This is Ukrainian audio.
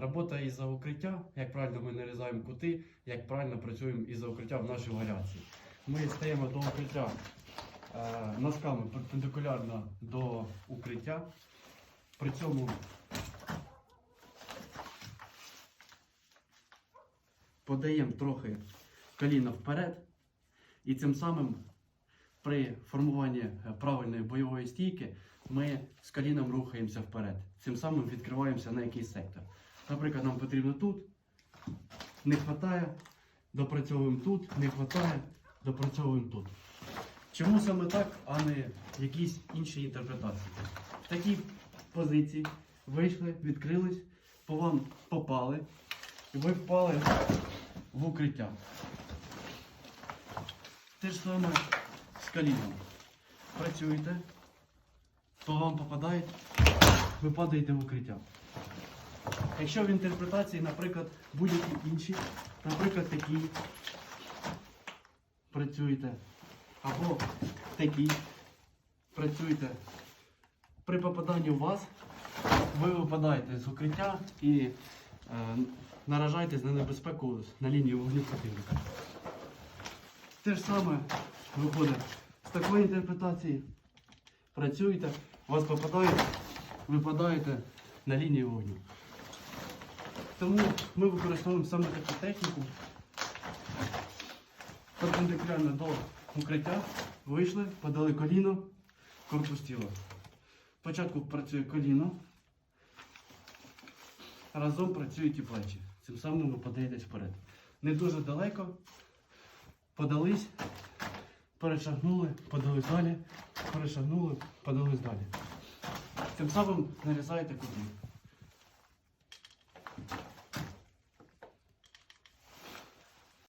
Робота із-за укриття, як правильно ми нарізаємо кути, як правильно працюємо із-за укриття в нашій варіації. Ми стаємо до укриття е, носками перпендикулярно до укриття. При цьому подаємо трохи коліна вперед. І цим самим при формуванні е, правильної бойової стійки ми з коліном рухаємося вперед. Цим самим відкриваємося на якийсь сектор. Наприклад, нам потрібно тут, не вистачає, допрацьовуємо тут, не вистачає, допрацьовуємо тут. Чому саме так, а не якісь інші інтерпретації? В такій позиції вийшли, відкрились, по вам попали, і ви впали в укриття. Те ж саме з коліном. Працюєте, по вам попадають, ви падаєте в укриття. Якщо в інтерпретації, наприклад, будь-які інші, наприклад, такі працюєте, або такі працюєте, при попаданні в вас ви випадаєте з укриття і е, наражаєтесь на небезпеку на лінії вогню противника. Те ж саме виходить з такої інтерпретації. Працюєте, у вас попадають, випадаєте на лінію вогню. Тому ми використовуємо саме таку техніку. Перпендикулярно до укриття. Вийшли, подали коліно, корпус тіла. Спочатку працює коліно, разом працюють і плечі. Цим самим ви подаєтесь вперед. Не дуже далеко. Подались, перешагнули, подались далі, перешагнули, подались далі. Тим самим нарізаєте куди.